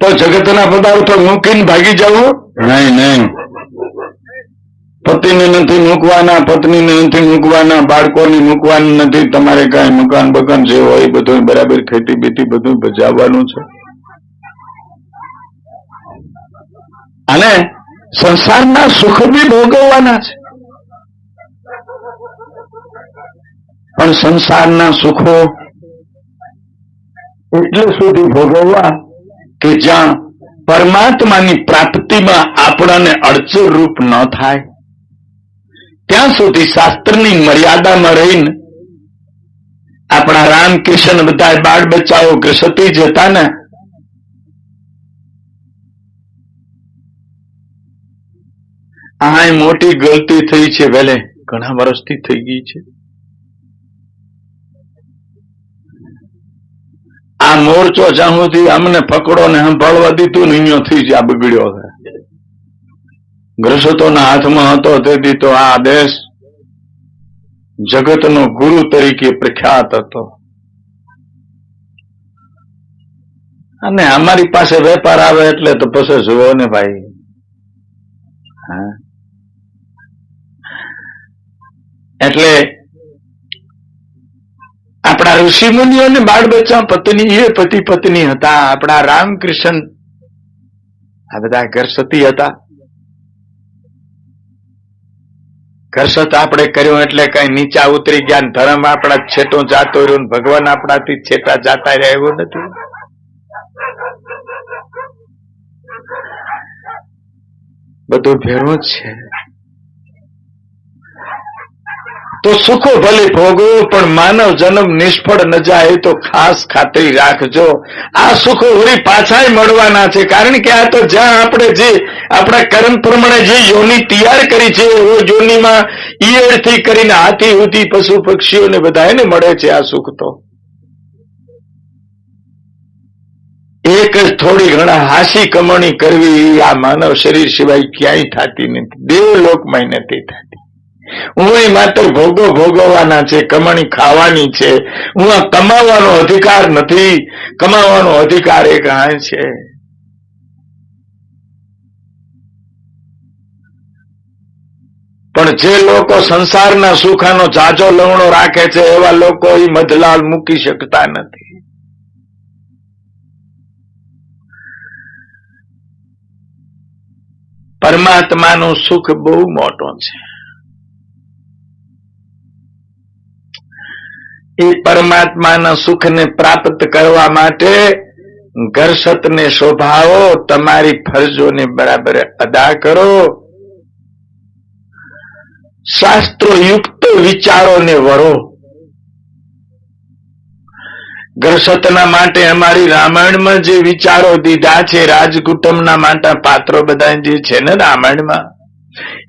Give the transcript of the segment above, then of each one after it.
તો જગતના પદાર્થો મૂકીને ભાગી જવું નહીં નહીં. પતિને નથી મૂકવાના પત્નીને નથી મૂકવાના બાળકોને મૂકવાનું નથી. તમારે કઈ મકાન બકાન જે હોય બધું બરાબર ખેતી બેતી બધું બજાવવાનું છે. અને સંસારના સુખ બી ભોગવવાના છે. પણ સંસારના સુખો એટલે સુધી ભોગવવા કે જ્યાં પરમાત્માની પ્રાપ્તિમાં આપણને અડચણ રૂપ ન થાય. ત્યાં સુધી શાસ્ત્રની મર્યાદામાં રહીને આપણા રામકૃષ્ણ બધા બાળ બચ્ચાઓ કે સતી જતા ને આ મોટી ગલતી થઈ છે વેલે ઘણા વર્ષથી થઈ ગઈ છે. આ મોરચો જ્યાં સુધી અમને પકડો ને સંભાળવા દીધું ને અહીંયાથી જ આ બગડ્યો છે. ગ્રસતોના હાથમાં હતો તેથી તો આ દેશ જગતનો ગુરુ તરીકે પ્રખ્યાત હતો. અને અમારી પાસે વેપાર આવે એટલે તો પછી જુઓ ને ભાઈ. એટલે આપણા ઋષિ મુનિઓને બાળ બચ્ચા પત્ની, એ પતિ પત્ની હતા. આપણા રામકૃષ્ણ આ બધા ઘરસતી હતા. ઘરસત આપણે કર્યું એટલે કઈ નીચા ઉતરી ગયા ધર્મ આપણા છેટો જાતો રહ્યો ભગવાન આપણાથી છેટા જાતા રહ્યા એવું નથી. બધું ભેરું જ છે તો સુખો ભલે ભોગવો, પણ માનવ જન્મ નિષ્ફળ ન જાય તો ખાસ ખાતરી રાખજો. આ સુખો વળી પાછાય મળવાના છે. કારણ કે આ તો જ્યાં આપણે જે આપણા કર્મ પ્રમાણે જે યોની તૈયાર કરી છે, એવો યોનીમાં ઈયળથી કરીને હાથી ઉધી પશુ પક્ષીઓને બધાને મળે છે આ સુખ તો. એક જ થોડી ઘણા હાસી કમણી કરવી, આ માનવ શરીર સિવાય ક્યાંય થતી નથી. દેવલોકમાં નથી થતી. હું માત્ર ભોગો ભોગવવાના છે, કમણી ખાવાની છે. હું આ કમાવાનો અધિકાર નથી. કમાવાનો અધિકાર એક આ છે. પણ જે લોકો સંસારના સુખાનો જાજો લવણો રાખે છે, એવા લોકો એ મધલાલ મૂકી શકતા નથી. પરમાત્માનું સુખ બહુ મોટો છે. એ પરમાત્માના સુખને પ્રાપ્ત કરવા માટે ઘરસતને શોભાવો, તમારી ફરજોને બરાબર અદા કરો. શાસ્ત્રોયુક્ત વિચારોને વરો. ઘરસતના માટે અમારી રામાયણમાં જે વિચારો દીધા છે, રાજકુટુંબના માટે પાત્રો બધા જે છે ને રામાયણમાં,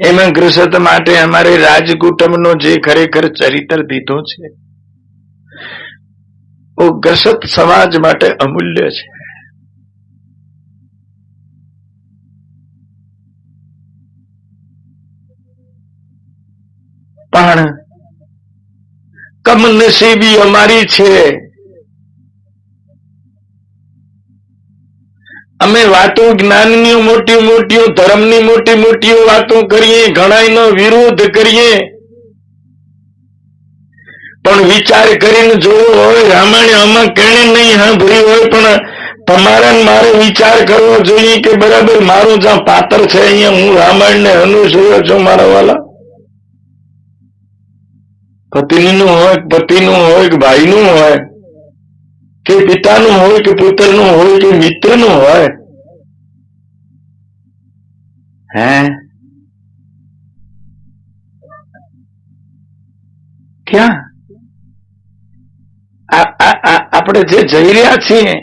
એમાં ગ્રસત માટે અમારે રાજકુટુંબનો જે ખરેખર ચરિત્ર દીધો છે. ગ્રસત સમાજ માટે અમૂલ્ય છે. પણ કમનસીબી અમારી છે. અમે વાતો જ્ઞાનની મોટી મોટી ધર્મની મોટી મોટી વાતો કરીએ ઘણાનો વિરોધ કરીએ. પણ વિચાર કરીને જોવો હોય, રામાયણ આમાં કેણે નહીં સાંભળ્યું હોય, પણ તમારે મારે વિચાર કરવો જોઈએ કે બરાબર મારું જ્યાં પાત્ર છે અહીંયા. હું રામાયણ ને અનુસર્યો છું મારા વાલા. પત્નીનું હોય પતિનું હોય કે ભાઈનું હોય, કે પિતાનું હોય કે પુત્રનું હોય કે મિત્રનું હોય. હે? ક્યાં? આપણે જે જઈ રહ્યા છીએ,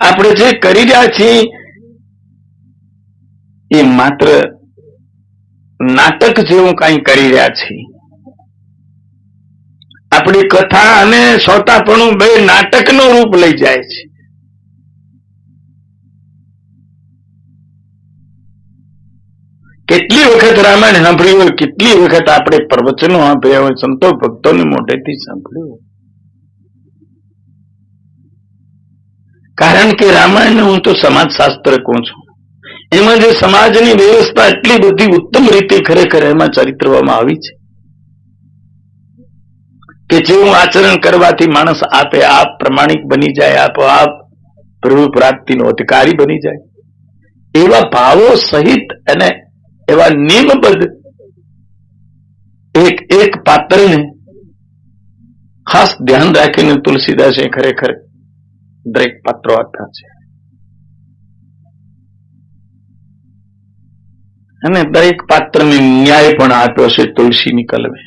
આપણે જે કરી રહ્યા છીએ, એ માત્ર નાટક જેવું કઈ કરી રહ્યા છીએ. આપણી કથા અને સોતાપણું બે નાટકનું રૂપ લઈ જાય છે. કેટલી વખત રામાયણ સાંભળ્યું હોય, કેટલી વખત આપણે પ્રવચનો સાંભળ્યા હોય, સંતો ભક્તોને મોઢેથી સાંભળ્યું કારણ કે રામાયણ હું તો સમાજશાસ્ત્ર કહું છું. એમાં જે સમાજની વ્યવસ્થા એટલી બધી ઉત્તમ રીતે ખરેખર એમાં ચરિત્રવામાં આવી છે કે જેવું આચરણ કરવાથી માણસ આપે, આપ પ્રમાણિક બની જાય, આપો, આપ પ્રભુ પ્રાપ્તિનો અધિકારી બની જાય. એવા ભાવો સહિત અને એવા નિયમબદ્ધ એક એક પાત્રને ખાસ ધ્યાન રાખીને તુલસીદાસે ખરેખર દરેક પાત્રો આપ્યા છે. અને દરેક પાત્રને ન્યાય પણ આપ્યો છે તુલસીની કલમે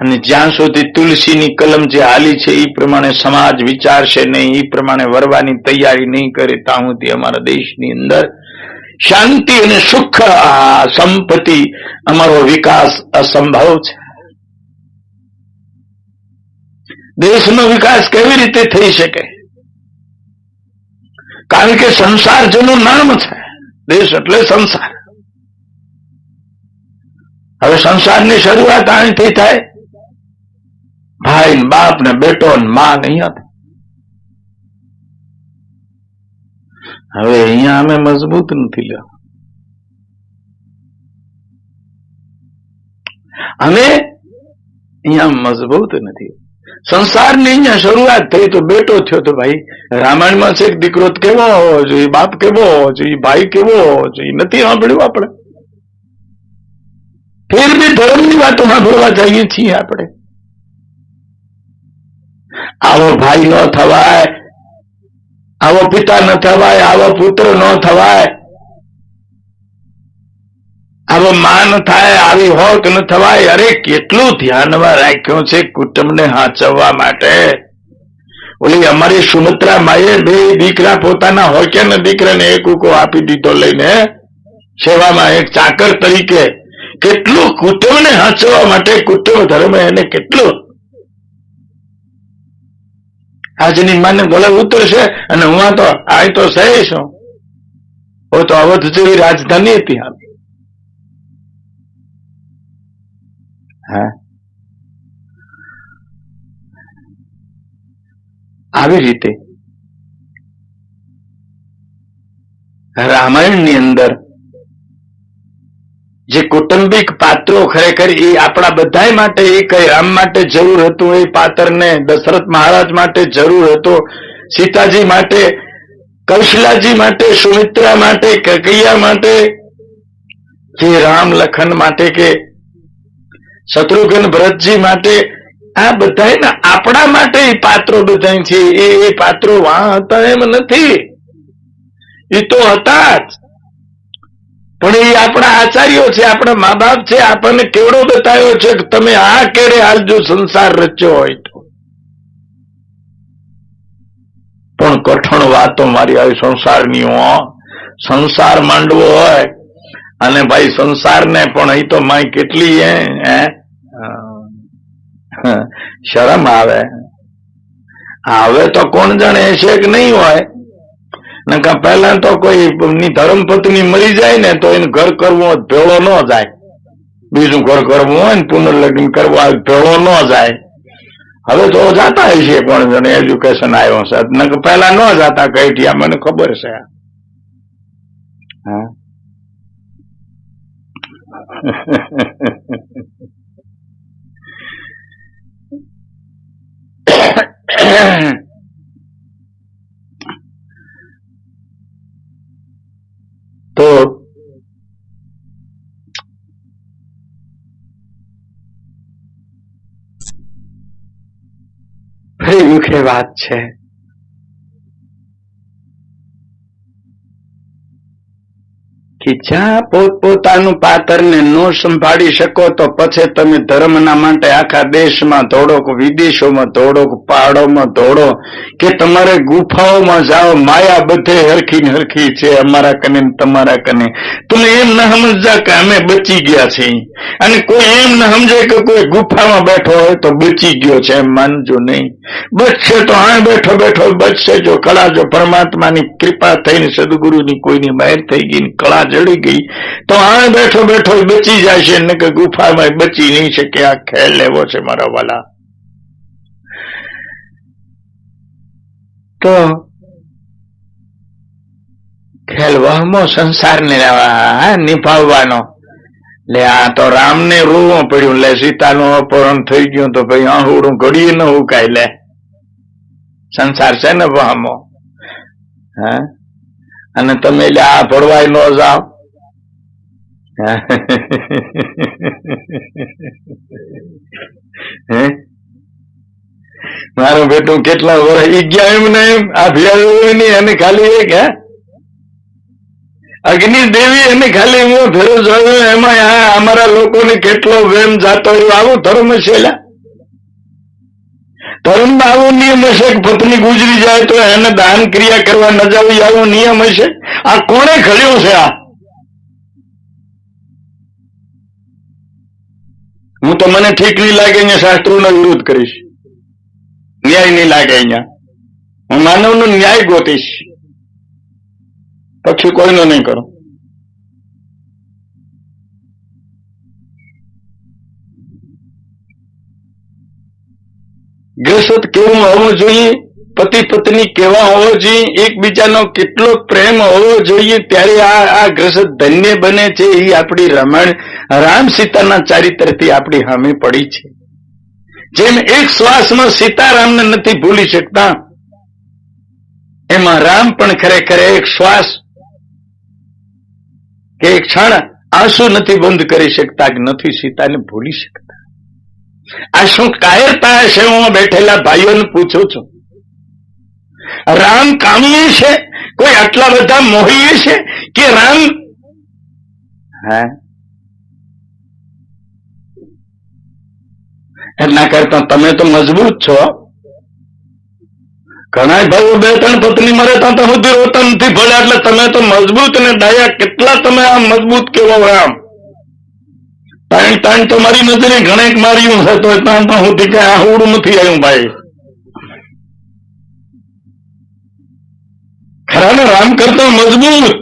અને જ્યાં સુધી તુલસીની કલમ જે હાલી છે એ પ્રમાણે સમાજ વિચારશે નહીં એ પ્રમાણે વરવાની તૈયારી નહીં કરે ત્યાં સુધી અમારા દેશની અંદર શાંતિ અને સુખ સંપત્તિ, અમારો વિકાસ અસંભવ છે. દેશનો વિકાસ કેવી રીતે થઈ શકે? કારણ કે સંસાર જેનું નામ છે. દેશ એટલે સંસાર. હવે સંસારની શરૂઆત અહીંથી થાય? ભાઈ ને બાપ ને બેટો ને માં નહીં હતા હવે અહીંયા અમે મજબૂત નથી લેવા અમે અહીંયા મજબૂત નથી. સંસારની અહીંયા શરૂઆત થઈ તો બેટો થયો તો ભાઈ, રામાયણમાં છે દીકરો કેવો હોવો જોઈએ, બાપ કેવો હોવો જોઈએ, ભાઈ કેવો હોવો જોઈએ, નથી સાંભળ્યું આપણે. ફેર બી ધર્મની વાતો સાંભળવા જઈએ છીએ આપણે. આવો ભાઈ ન થવાય, આવો પિતા ન થવાય, આવો પુત્ર ન થવાય આવો માન થાય આવી હોક ન થવાય. અરે, કેટલું ધ્યાનમાં રાખ્યું છે કુટુંબને હાચવવા માટે? ઓલી અમારી સુમિત્રા માએ બે દીકરા પોતાના હોક્યા દીકરાને એક ઉકો આપી દીધો લઈને સેવામાં એક ચાકર તરીકે કેટલું કુટુંબને હાચવવા માટે કુટુંબ ધર્મ એને કેટલું? આજની માને ગળે ઉતરશે અને હું તો, આ તો સહી છું હું તો અવધ જેવી રાજધાની હતી હાલ હા? આવી રીતે રામાયણની અંદર જે કૌટુંબિક પાત્રો ખરેખર એ આપણા બધા માટે એ કઈ રામ માટે જરૂર હતું, એ પાત્રને દશરથ મહારાજ માટે જરૂર હતો, સીતાજી માટે કૌશલાજી માટે, સુમિત્રા માટે, કકૈયા માટે, જે રામ લખન માટે કે શત્રુઘ્ન ભરતજી માટે આ બધા આપણા માટે પાત્રો બધા છે. એ પાત્રો વાં એમ નથી. એ તો હતા જ. પણ એ આપણા આચાર્યો છે, આપણા મા બાપ છે, આપણને કેવડો બતાવ્યો છે કે તમે આ કેડે હાલજો સંસાર રચ્યો હોય તો. પણ કઠણ વાતો મારી આવી સંસારની, હો. સંસાર માંડવો હોય. અને ભાઈ સંસારને પણ અહીં તો માય કેટલી હે? શરમ આવે. હવે તો કોણ જાણે છે કે નહીં હોય. નકા પહેલા તો કોઈ ધર્મ પત્ની મળી જાય ને તો એને ઘર કરવું ભેળો ન જાય. બીજું ઘર કરવું હોય ને પુનર્લગ્ન કરવું ભેળો ન જાય. હવે તો જાતા હશે કોણ જણે એજ્યુકેશન આવ્યો છે. નકા પહેલા ન જાતા કઈઠિયા મને ખબર છે. હા. તો ફરી મુખે વાત છે. જ્યાં પોતપોતાનું પાત્રને ન સંભાળી શકો, તો પછી તમે ધર્મના માટે આખા દેશમાં દોડો કે વિદેશોમાં દોડો કે પહાડોમાં દોડો કે તમારે ગુફાઓમાં જાઓ, માયા બધે હરખી હરખી છે, અમારા કને તમારા કને. તમે એમ ન સમજતા કે અમે બચી ગયા છે અને કોઈ એમ ન સમજે કે કોઈ ગુફામાં બેઠો હોય તો બચી ગયો છે, એમ માનજો નહીં. બચશે તો આ બેઠો બેઠો બચશે જો કળા જો પરમાત્માની કૃપા થઈને સદગુરુની કોઈની મહેર થઈ ગઈ કળા જડી ગઈ. તો આ બેઠો બેઠો બચી છે. ને કે ગુફામાં બચી નહીં શકે. આ ખેલ લેવો છે મારા વાલા. તો ખેલ વહમો સંસારને નિભાવવાનો. લે, આ તો રામને રોવું પડ્યું. લે, સીતાનું અપહરણ થઈ ગયું તો ભાઈ આહુડું ઘડીએ ન ઉકાય. લે, સંસાર છે ને વહમો? હા? અને તમે લે, આ ભરવાય ન જાઓ. મારું બેટું કેટલા વર્ષ ગયા એમ ને એમ, આ નહીં અને ખાલી એક, હે? અગ્નિ દેવી અને ખાલી હું જોયું એમાં આ અમારા લોકોને કેટલો વેમ જાતો રહ્યો. આવું ધર્મ છે ધર્મ ધર્મમાં આવો નિયમ હશે કે પત્ની ગુજરી જાય તો એને દાન ક્રિયા કરવા ન જવી આવો નિયમ હશે. આ કોણે ઘડ્યો છે આ? હું તો મને ઠીક નહીં લાગે અહીંયા શાસ્ત્રોનો વિરોધ કરીશ. ન્યાય નહીં લાગે અહીંયા. હું માનવનો ન્યાય ગોતીશ. પછી કોઈનો નહીં કરો. ગ્રસત કેવું હોવું જોઈએ? પતિ પત્ની કેવા હોવો જોઈએ, એકબીજાનો કેટલો પ્રેમ હોવો જોઈએ, ત્યારે આ આ ગ્રસ ધન્ય બને છે, એ આપણી રમણ રામ સીતાના ચારિત્રથી આપણી હામે પડી છે. જેમ એક શ્વાસમાં સીતારામને નથી ભૂલી શકતા, એમાં રામ પણ ખરેખર એક શ્વાસ કે એક ક્ષણ આંસુ નથી બંધ કરી શકતા કે નથી સીતાને ભૂલી શકતા. આ શું કાયરતા હશે હું બેઠેલા ભાઈઓને પૂછું છું? રામ કામીએ છે? કોઈ આટલા બધા મોહીએ છે કે રામ? હા? એના કરતા તમે તો મજબૂત છો. ઘણા ભાઈઓ બે ત્રણ પત્ની મરે ત્યાં તો સુધી રોતા નથી ભળ્યા એટલે તમે તો મજબૂત ને ડાયા કેટલા તમે આમ મજબૂત કેવો રામ તાણ તાણ તો મારી નજરે ઘણે માર્યું છે તો તાણ તો હું કે આ હુડું નથી આવ્યું ભાઈ. ખરા ને રામ કરતા મજબૂત.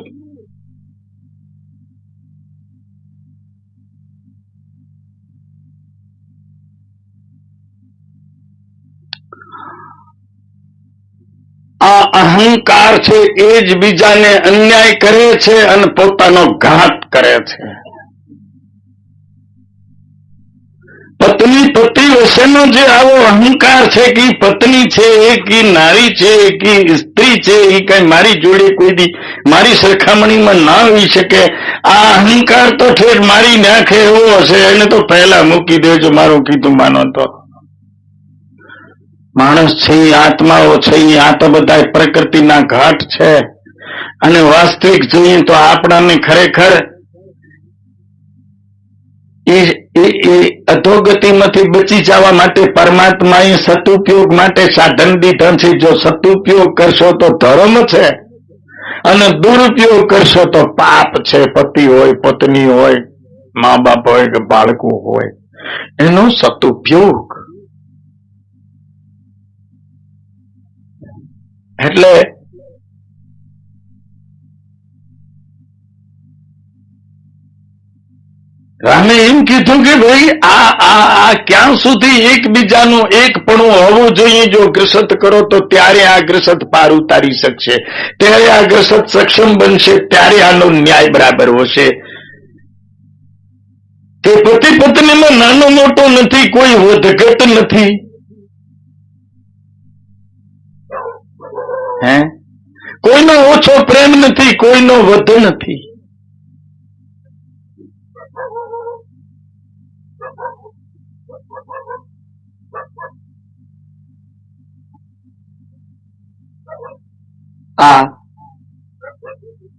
આ અહંકાર છે, એ જ બીજાને અન્યાય કરે છે અને પોતાનો ઘાત કરે છે. પત્ની, પતિ વચ્ચેનો જે આવો અહંકાર છે કે પત્ની છે કે નારી છે કે સ્ત્રી છે એ કઈ મારી જોડે કોઈ દી, મારી સરખામણીમાં ના હોઈ શકે. આ અહંકાર તો ઠેર મારી નાખે એવો હશે, એને તો પહેલા મૂકી દેજો, મારું કીધું માનો તો. માણસ છે આત્માઓ છે આ તો બધા પ્રકૃતિના ઘાટ છે. અને વાસ્તવિક જોઈએ તો આપણાને ખરેખર એ એ અધોગતિમાંથી બચી જવા માટે પરમાત્માએ સદુપયોગ માટે સાધન દીધા છે. જો સદુપયોગ કરશો તો ધર્મ છે અને દુરુપયોગ કરશો તો પાપ છે. પતિ હોય, પત્ની હોય મા બાપ હોય કે બાળકો હોય, એનો સદુપયોગ. એટલે રામે એમ કીધું કે ભાઈ, આ આ આ ક્યાં સુધી એકબીજાનું એકપણું હોવું જોઈએ? જો ગ્રસત કરો તો ત્યારે આ ગ્રસત પાર ઉતારી શકશે. ત્યારે આ ગ્રસત સક્ષમ બનશે, ત્યારે આનો ન્યાય બરાબર હશે. કે પતિ પત્નીમાં નાનો મોટો નથી, કોઈ વધઘટ નથી. હે? કોઈનો ઓછો પ્રેમ નથી, કોઈનો વધુ નથી. આ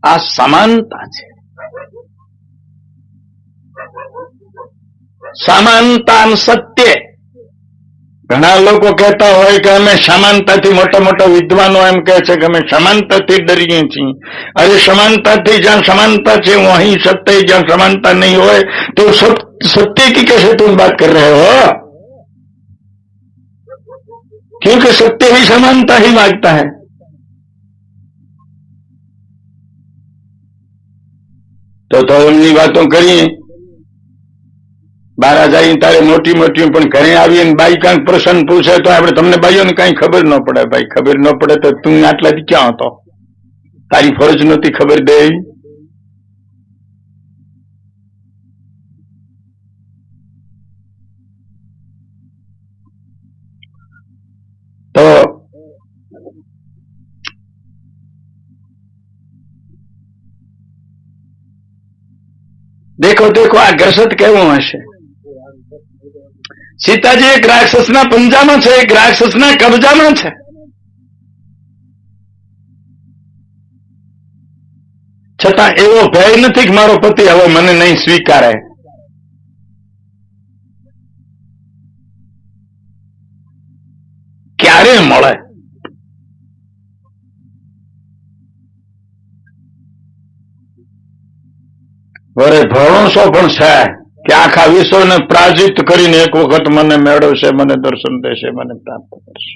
આ સમાનતા છે સમાનતા સત્ય ઘણા લોકો કહેતા હોય કે અમે સમાનતાથી મોટા મોટા વિદ્વાનો એમ કહે છે કે અમે સમાનતાથી ડરીએ છીએ અરે સમાનતાથી જ્યાં સમાનતા છે હું અહીં સત્ય જ્યાં समानता नहीं હોય तो सत्य की कैसे तुम बात कर रहे हो क्योंकि सत्य ही समानता ही मांगता है તો એમની વાતો કરીએ. બારા જાય તારે મોટી મોટી પણ ઘરે આવીને બાઈ કાંઈક પ્રશ્ન પૂછે તો આપણે તમને બાઈઓને કાંઈ ખબર ન પડે. ભાઈ, ખબર ન પડે તો તું આટલાથી ક્યાં હતો? તારી ફરજ નહોતી ખબર દે. દેખો દેખો, આ ગ્રસત કેવો હશે? સીતાજી એક રાક્ષસના પંજામાં છે, એક રાક્ષસના કબજામાં છે. છતાં એવો ભય નથી કે મારો પતિ હવે મને નહીં સ્વીકારે. ક્યારે મળે? વરે ભરણસો પણ છે કે આખા વિશ્વને પ્રાજિત કરીને એક વખત મને મેળવશે, મને દર્શન દેશે, મને પ્રાપ્ત કરશે.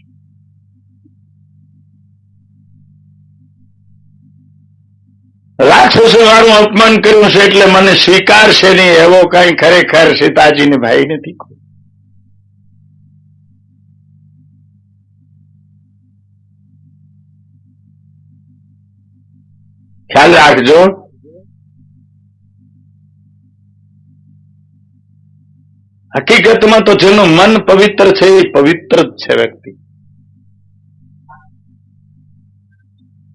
રાક્ષસે મારું અપમાન કર્યું છે એટલે મને સ્વીકારશે નહીં, એવો કઈ ખરેખર સીતાજીને ભાઈ નથી ખ્યાલ રાખજો. હકીકતમાં તો જેનું મન પવિત્ર છે એ પવિત્ર જ છે વ્યક્તિ.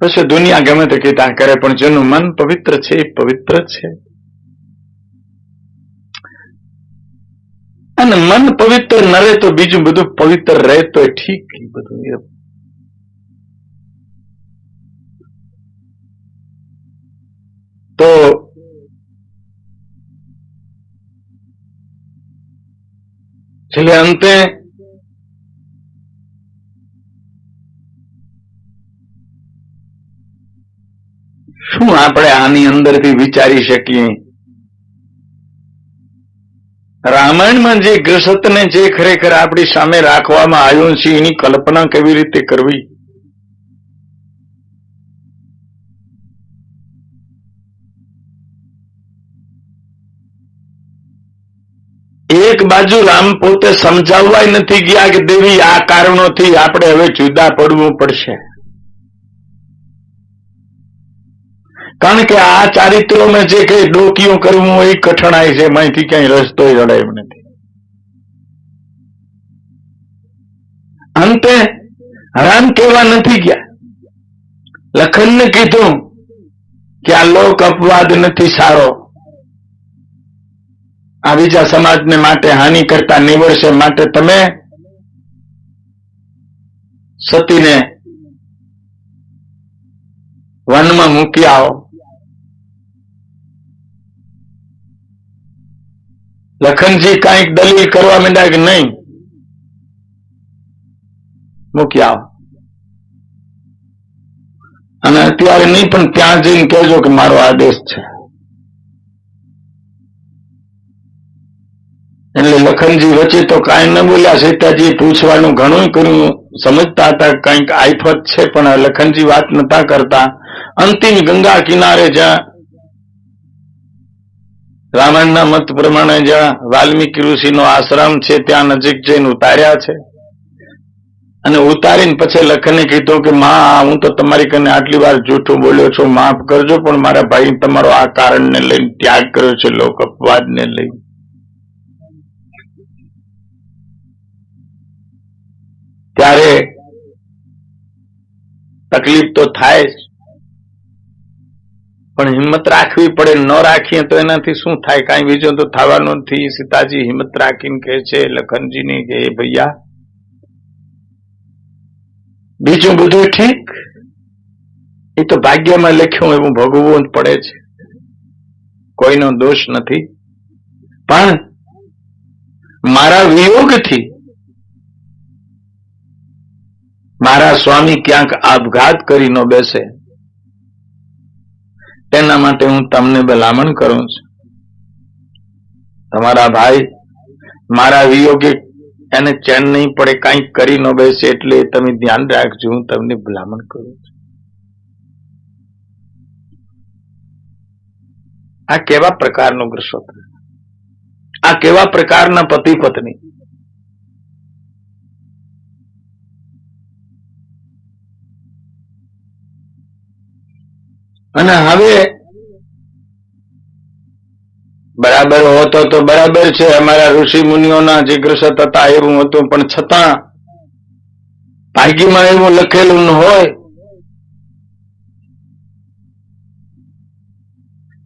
પછી દુનિયા ગમે તે કીતા કરે, પણ જેનું મન પવિત્ર છે એ પવિત્ર છે. અને મન પવિત્ર ન રહે તો બીજું બધું પવિત્ર રહે તો ઠીક બધું. એ તો છેલ્લે અંતે શું આપણે આની અંદરથી વિચારી શકીએ? રામાયણમાં જે ગ્રસતને જે ખરેખર આપણી સામે રાખવામાં આવ્યું છે, એની કલ્પના કેવી રીતે કરવી? બાજુ રામ પોતે સમજાવવાય નથી ગયા કે દેવી, આ કારણોથી આપણે હવે જુદા પડવું પડશે. કારણ કે આ ચારિત્રોમાં જે કઈ ડોકીઓ કરવું એ કઠણાઈ છે માંથી ક્યાંય રસ્તો રડાય નથી. અંતે રામ કેવા નથી ગયા? લખનને કીધું કે આ લોક અપવાદ નથી સારો. આ બીજા સમાજને માટે હાનિ કરતા નિવડશે માટે તમે સતીને વનમાં મૂકી આવો. લખનજી કાંઈક દલીલ કરવા માંડ્યા કે નહીં? મૂકી આવો. અને અત્યારે નહીં, પણ ત્યાં જઈને કહેજો કે મારો આદેશ છે. એટલે લખનજી વચ્ચે તો કાંઈ ન બોલ્યા. સીતાજી પૂછવાનું ઘણું કર્યું. સમજતા હતા કંઈક આફત છે પણ લખનજી વાત નતા કરતા. અંતિમ ગંગા કિનારે જ્યાં રામાયણના મત પ્રમાણે જ્યાં વાલ્મીકી ઋષિનો આશ્રમ છે ત્યાં નજીક જઈને ઉતાર્યા છે. અને ઉતારીને પછી લખને કીધું કે માં હું તો તમારી કને આટલી વાર જૂઠું બોલ્યો છું. માફ કરજો પણ મારા ભાઈ તમારો આ કારણને લઈને ત્યાગ કર્યો છે લોક અપવાદને લઈને. ત્યારે તકલીફ તો થાય જ. પણ હિંમત રાખવી પડે, ન રાખીએ તો એનાથી શું થાય? કાંઈ બીજું તો થવાનું નથી. સીતાજી હિંમત રાખીને કહે છે, લખનજીને કે, "હે ભૈયા, બીજું બધું ઠીક? એ તો ભાગ્યમાં લખ્યું, એવું ભોગવવું જ પડે છે. કોઈનો દોષ નથી. પણ મારા વિયોગથી મારા સ્વામી ક્યાંક આપઘાત કરી ન બેસે. તેના માટે હું તમને ભલામણ કરું છું. તમારા ભાઈ મારા વિયોગે એને ચેન નહીં પડે, કંઈક કરી ન બેસે એટલે તમે ધ્યાન રાખજો, હું તમને ભલામણ કરું છું. આ કેવા પ્રકારનો ગ્રસો આ કેવા પ્રકારના પતિ પત્ની અને હવે બરાબર હોતો તો બરાબર છે. અમારા ઋષિ મુનિઓના જીગ્રસત હતા એવું હતું, પણ છતાં ભાગ્યમાં એવું લખેલું ન હોય.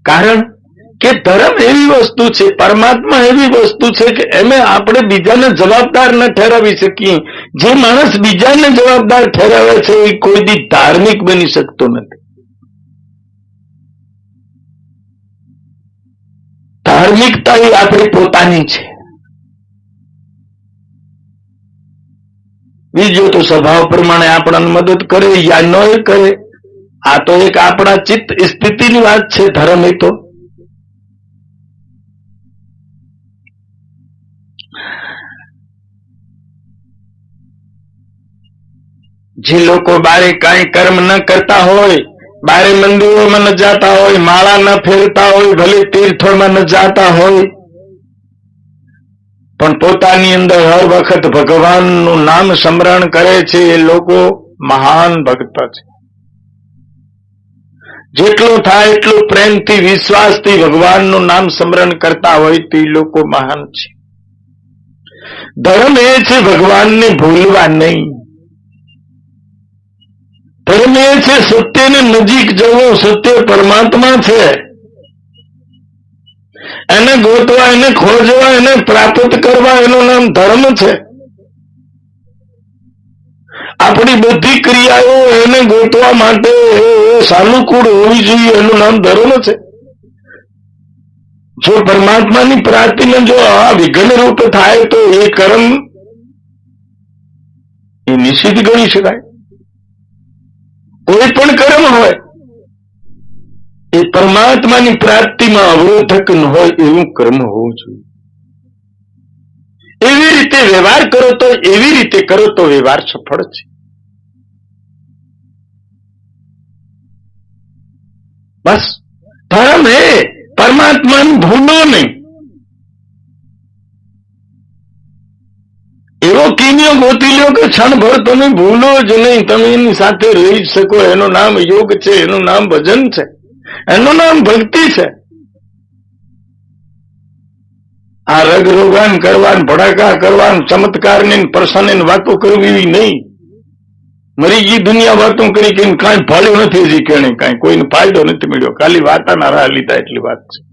કારણ કે ધર્મ એવી વસ્તુ છે, પરમાત્મા એવી વસ્તુ છે કે એમે આપણે બીજાને જવાબદાર ન ઠેરાવી શકીએ. જે માણસ બીજાને જવાબદાર ઠેરાવે છે, એ કોઈ દી ધાર્મિક બની શકતો નથી. ધાર્મિકતા એ આપણી પોતાની છે. બીજું તો સ્વભાવ પ્રમાણે આપણને મદદ કરે યા ન કરે, આ તો એક આપણા ચિત્ત સ્થિતિની વાત છે ધર્મ એ તો. જે લોકો બારે કાંઈ કર્મ ન કરતા હોય બારે મંદિરોમાં ન જાતા હોય માળા ન ફેરતા હોય ભલે તીર્થોમાં ન જાતા હોય. પણ પોતાની અંદર હર વખત ભગવાનનું નામ સ્મરણ કરે છે, એ લોકો મહાન ભક્ત છે. જેટલું થાય એટલું પ્રેમથી, વિશ્વાસથી ભગવાનનું નામ સ્મરણ કરતા હોય, તે લોકો મહાન છે. ધર્મ એ છે ભગવાનને ભૂલવા નહીં. ધર્મ એ છે સત્યને નજીક જવું, સત્ય પરમાત્મા છે. એને ગોતવા, એને ખોજવા, એને પ્રાપ્ત કરવા એનું નામ ધર્મ છે. આપણી બધી ક્રિયાઓ એને ગોતવા માટે સાનુકૂળ હોવી જોઈએ, એનું નામ ધર્મ છે. જો પરમાત્માની પ્રાપ્તિને જો આ વિઘ્ન રૂપ થાય તો એ કર્મ એ નિશ્ચિત ગણી શકાય. કોઈ પણ કર્મ હોય, એ પરમાત્માની પ્રાપ્તિમાં અવરોધક ન હોય એવું કર્મ હોવું જોઈએ. એવી રીતે વ્યવહાર કરો તો, એવી રીતે કરો તો વ્યવહાર સફળ છે. બસ. ધર્મ હે પરમાત્માનું ભૂલો નહીં. એવો કિમિયો ગોતી લો કે ક્ષણભર તમે ભૂલો જ નહીં. તમે એની સાથે રહી શકો. એનું નામ યોગ છે. એનું નામ ભજન છે. એનું નામ ભક્તિ છે. આ રગ રોગાન કરવાન, ભડાકા કરવાન, ચમત્કારની પ્રસન્ન વાતો કરવી નહીં. મરી ગઈ દુનિયા વાતો કરી કે કાંઈ ફાળ્યો નથી હજી કેણે કાંઈ. કોઈને ફાયદો નથી મળ્યો. ખાલી વાતાના રાહ લીધા એટલી વાત છે.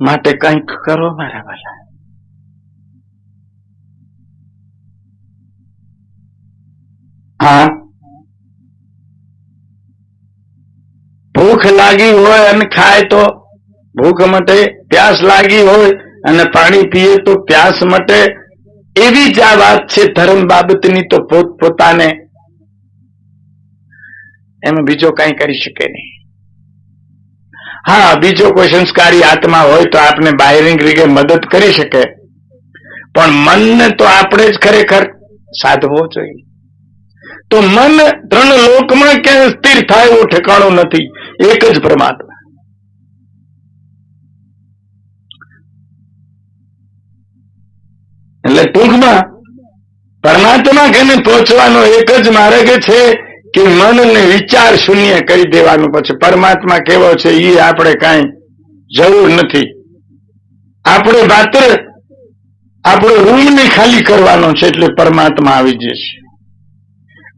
માટે કંઈક કરો મારા વાલા. હા. ભૂખ લાગી હોય અને ખાય તો ભૂખ માટે, પ્યાસ લાગી હોય અને પાણી પીએ તો પ્યાસ માટે. એવી જ આ વાત છે ધર્મ બાબતની તો પોત પોતાને. એમાં બીજો કઈ કરી શકે નહીં. હા, બીજો કોઈ સંસ્કારી આત્મા હોય તો આપણે બાયરિંગ રીતે મદદ કરી શકે. પણ મનને તો આપણે જ ખરેખર સાધવો જોઈએ. તો મન ત્રણ લોકમાં ક્યાંય સ્થિર થાય એવો ઠેકાણો નથી. એક જ પરમાત્મા. એટલે ટૂંકમાં પરમાત્મા કેને પહોંચવાનો એક જ માર્ગ છે કે મનને વિચાર શૂન્ય કરી દેવાનું પછી પરમાત્મા કેવો છે એ આપણે કાંઈ જરૂર નથી. આપણે માત્ર આપણો રૂમને ખાલી કરવાનો છે એટલે પરમાત્મા આવી જશે.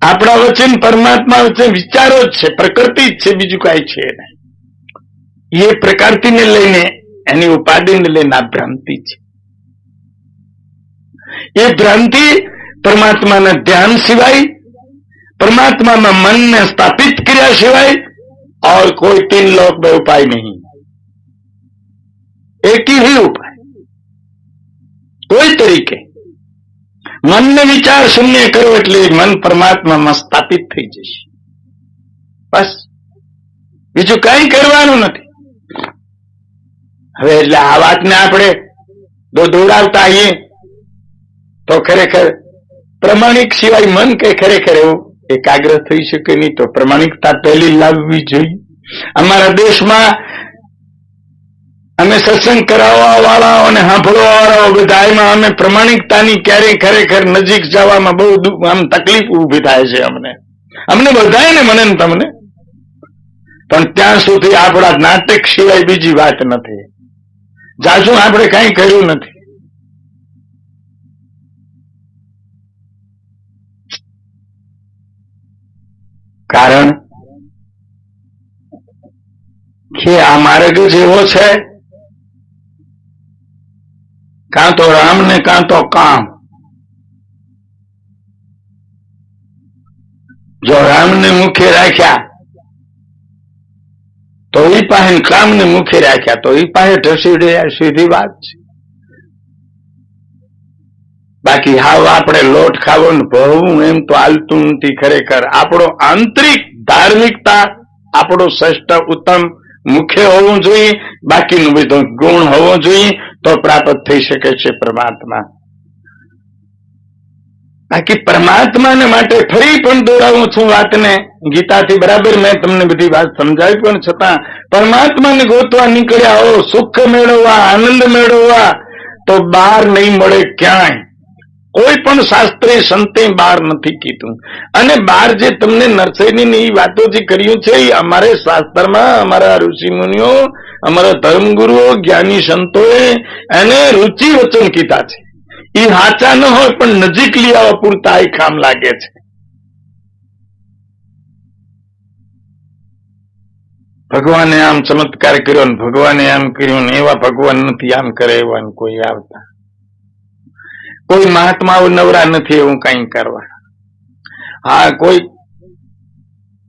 આપણા વચ્ચે પરમાત્મા વચ્ચે વિચારો જ છે પ્રકૃતિ જ છે બીજું કઈ છે નહીં એ પ્રકૃતિને લઈને એની ઉપાધિને લઈને આ ભ્રાંતિ છે એ ભ્રાંતિ પરમાત્માના ધ્યાન સિવાય પરમાત્મામાં મનને સ્થાપિત કર્યા સિવાય और कोई तीन लोक में उपाय नहीं एक ही उपाय કોઈ તરીકે મનને વિચાર શૂન્ય કરો એટલે મન પરમાત્મામાં સ્થાપિત થઈ જશે. બસ. બીજું કઈ કરવાનું નથી. હવે એટલે આ વાતને આપણે દોડાવતા આવીએ, તો ખરેખર પ્રમાણિક સિવાય મન કે ખરેખર એવું એકાગ્ર થઈ શકે નહીં, તો પ્રમાણિકતા પહેલી લાવવી જોઈએ. અમારા દેશમાં અમે સત્સંગ કરાવવા વાળાઓ અને સાંભળવા વાળાઓ બધા એમાં અમે પ્રમાણિકતાની ક્યારેય ખરેખર નજીક જવામાં બહુ આમ તકલીફ ઊભી થાય છે અમને. અમને બધાય ને મને તમને. પણ ત્યાં સુધી આપણા નાટક સિવાય બીજી વાત નથી. જાજુ આપણે કઈ કર્યું નથી. કારણ કે આ માર્ગ જ એવો છે કાં તો રામ ને કાં તો કામ. જો રામને મુખે રાખ્યા, તો એ પાસે કામને મુખે રાખ્યા, તો એ પાસે ઢસીડે સીધી વાત છે. બાકી હાવ આપણે લોટ ખાવો ને ભવવું એમ તો હાલતું નથી ખરેખર. આપણો આંતરિક ધાર્મિકતા, આપણો શ્રેષ્ઠ ઉત્તમ મુખ્ય હોવું જોઈએ, બાકીનું બધું ગુણ હોવો જોઈએ, તો પ્રાપ્ત થઈ શકે છે પરમાત્મા. બાકી પરમાત્માને માટે ફરી પણ દોરાવું છું વાતને, ગીતાથી બરાબર મેં તમને બધી વાત સમજાવી, પણ છતાં પરમાત્માને ગોતવા નીકળ્યા હો, સુખ મેળવવા, આનંદ મેળવવા, તો બહાર નહીં મળે ક્યાંય. કોઈ પણ શાસ્ત્રી સંતે બાર નથી કીધું. અને બાર જે તમને નરસૈની એ વાતો જે કર્યું છે એ અમારે શાસ્ત્રમાં અમારા ઋષિ મુનિઓ અમારા ધર્મગુરુઓ, જ્ઞાની સંતોએ એને રુચિ વચન કીધા છે. એ હાચા ન હોય પણ નજીક લઈ આવવા પૂરતા એ કામ લાગે છે. ભગવાને આમ ચમત્કાર કર્યો ને ભગવાને આમ કર્યું ને એવા ભગવાન નથી, આમ કરે એવા કોઈ આવતા. કોઈ મહાત્માઓ નવરા નથી એવું કઈ કરવા. હા, કોઈ,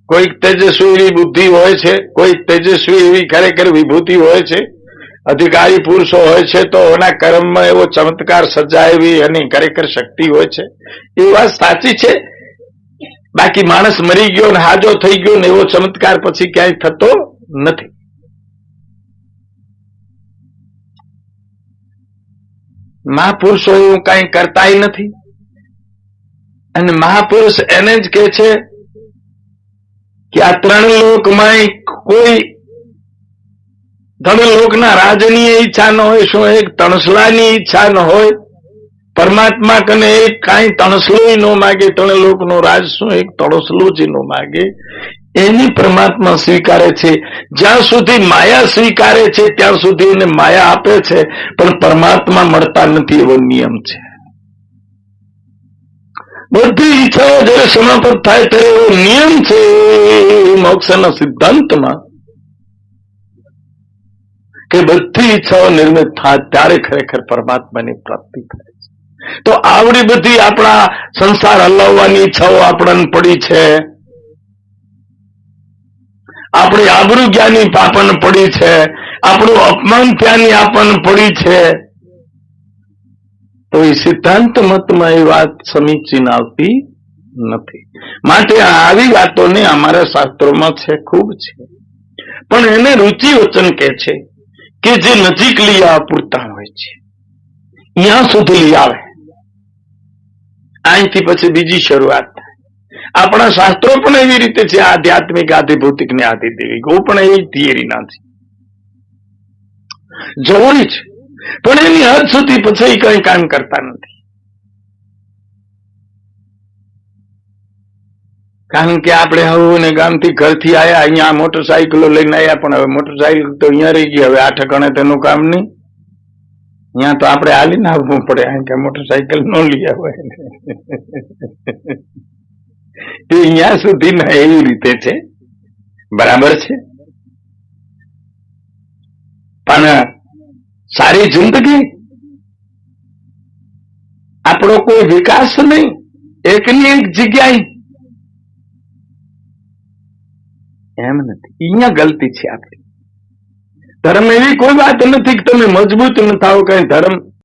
કોઈક તેજસ્વી એવી બુદ્ધિ હોય છે, કોઈક તેજસ્વી એવી ખરેખર વિભૂતિ હોય છે, અધિકારી પુરુષો હોય છે, તો એના કર્મમાં એવો ચમત્કાર સર્જાય એવી એની ખરેખર શક્તિ હોય છે. એ વાત સાચી છે. બાકી માણસ મરી ગયો ને હાજો થઈ ગયો ને એવો ચમત્કાર પછી ક્યાંય થતો નથી. મહાપુરુષો એવું કઈ કરતા નથી. અને મહાપુરુષ એને જ કે છે કે આ ત્રણ લોકમાં કોઈ ત્રણ લોકના રાજની ઈચ્છા ન હોય, શું એક તણસલાની ઈચ્છા ન હોય, પરમાત્મા કને એક કાંઈ તણસલો ન માગે, ત્રણ લોકનો રાજ શું, એક તણસલો જ ન માગે. એની પરમાત્મા સ્વીકારે છે. જ્યાં સુધી માયા સ્વીકારે છે, ત્યાં સુધી એને માયા આપે છે, પણ પરમાત્મા મળતા નથી એવો નિયમ છે. બધી ઈચ્છાઓ જયારે સમાપ્ત થાય ત્યારે એવો નિયમ છે, મોક્ષના સિદ્ધાંતમાં, કે બધી ઈચ્છાઓ નિર્મિત થાય ત્યારે ખરેખર પરમાત્માની પ્રાપ્તિ થાય છે. તો આવડી બધી આપણા સંસાર હલાવવાની ઈચ્છાઓ આપણને પડી છે. આપણી આબરૂ જ્ઞાની આપણને પડી છે? આપણું અપમાન ત્યાંની આપણને પડી છે? તો એ સિદ્ધાંત મતમાં એ વાત સમીચીન આવતી નથી. માટે આવી વાતોને અમારા શાસ્ત્રોમાં છે, ખૂબ છે. પણ એને રુચિ વચન કે છે કે જે નજીક લઈ પૂરતા હોય છે. ત્યાં સુધી લઈ આવે. અહીંથી પછી બીજી શરૂઆત. આપણા શાસ્ત્રો પણ એવી રીતે છે, આધ્યાત્મિક આધિભૌતિક ને આધિદેવિક પણ એવી થિયરી ના છે. જરૂરી છે. પણ એની હદ સુધી પછી કઈ કામ કરતા નથી. કારણ કે આપણે હવે ને ગામથી ઘરથી આયા, અહીંયા મોટરસાયકલો લઈને આવ્યા પણ હવે મોટરસાયકલ તો અહીંયા રહી ગઈ, હવે આ ઠકાણે તેનું કામ નહીં. અહીંયા તો આપણે હાલીને આવવું પડે, કારણ કે મોટરસાયકલ ન લઈ આવે તે અહીંયા સુધી ના એવી રીતે છે. બરાબર છે? પણ સારી જિંદગી? આપણો કોઈ વિકાસ નહીં, એકની એક જગ્યાએ. એમ નથી. અહીંયા ગલતી છે આપણી. ધર્મ એવી કોઈ વાત નથી કે તમે મજબૂત ન થાવ કઈ ધર્મ